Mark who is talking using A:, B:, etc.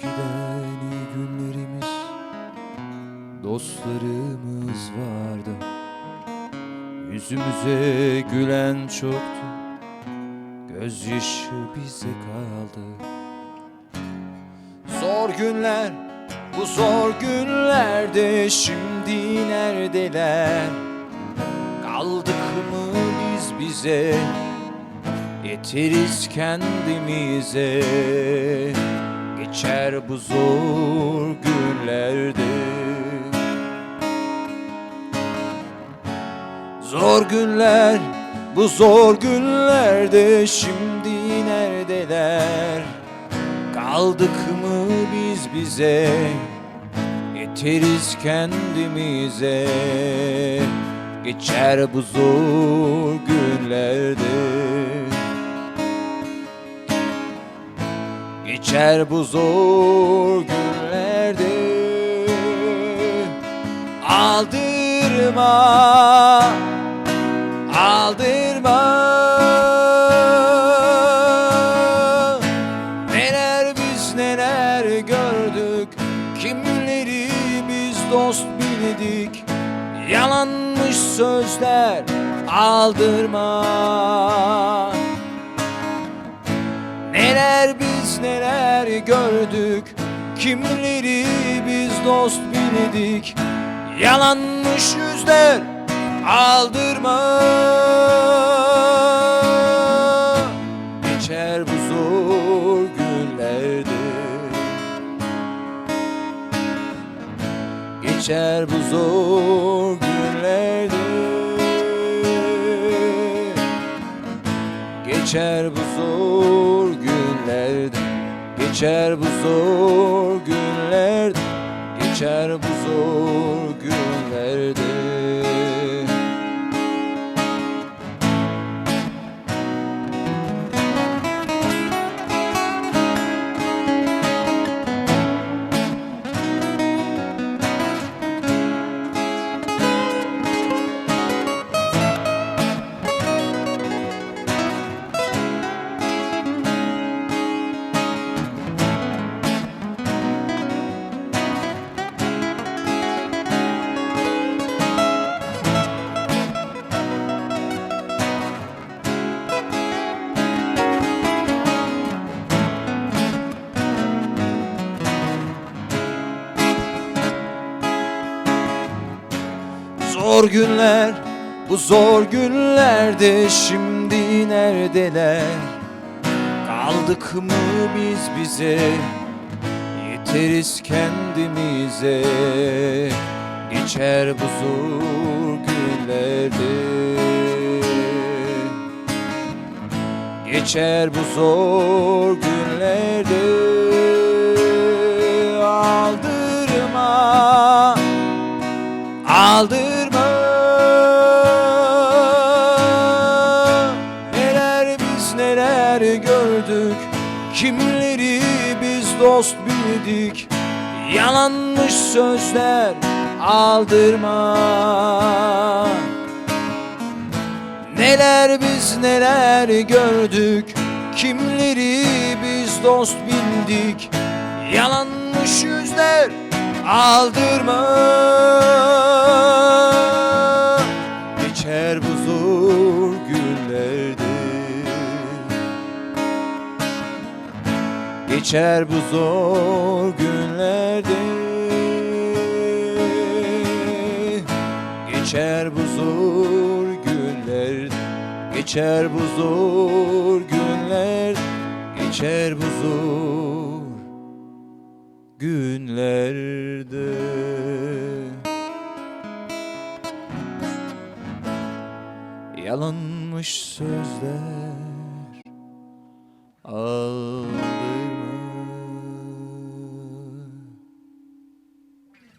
A: Eskiden iyi günlerimiz Dostlarımız vardı. Yüzümüze gülen çoktu Gözyaşı bize kaldı. Zor günler bu zor günlerde Şimdi neredeler? Kaldık mı biz bize? Yeteriz kendimize Geçer bu zor günlerde. Zor günler bu zor günlerde Şimdi neredeler? Kaldık mı biz bize? Yeteriz kendimize. Geçer bu zor günlerde Geçer bu zor günlerde. Aldırma Aldırma. Neler biz neler gördük Kimleri biz dost bildik. Yalanmış sözler aldırma biz neler gördük Kimleri biz dost bildik Yalanmış yüzler aldırma. Geçer bu zor günlerde. Geçer bu zor günlerde. Geçer bu Geçer bu zor günlerde Geçer bu zor günlerde Zor günler bu zor günlerde şimdi neredeler? Kaldık mı biz bize? Yeteriz kendimize. Geçer bu zor günlerde. Geçer bu zor günlerde Aldırma Neler biz neler gördük Kimleri biz dost bildik. Yalanmış sözler aldırma. Neler biz neler gördük Kimleri biz dost bildik. Yalanmış yüzler aldırma Geçer bu zor günlerde. Geçer bu zor günler. Geçer bu zor günler. Geçer bu zor günlerde. Yalanmış sözler. Al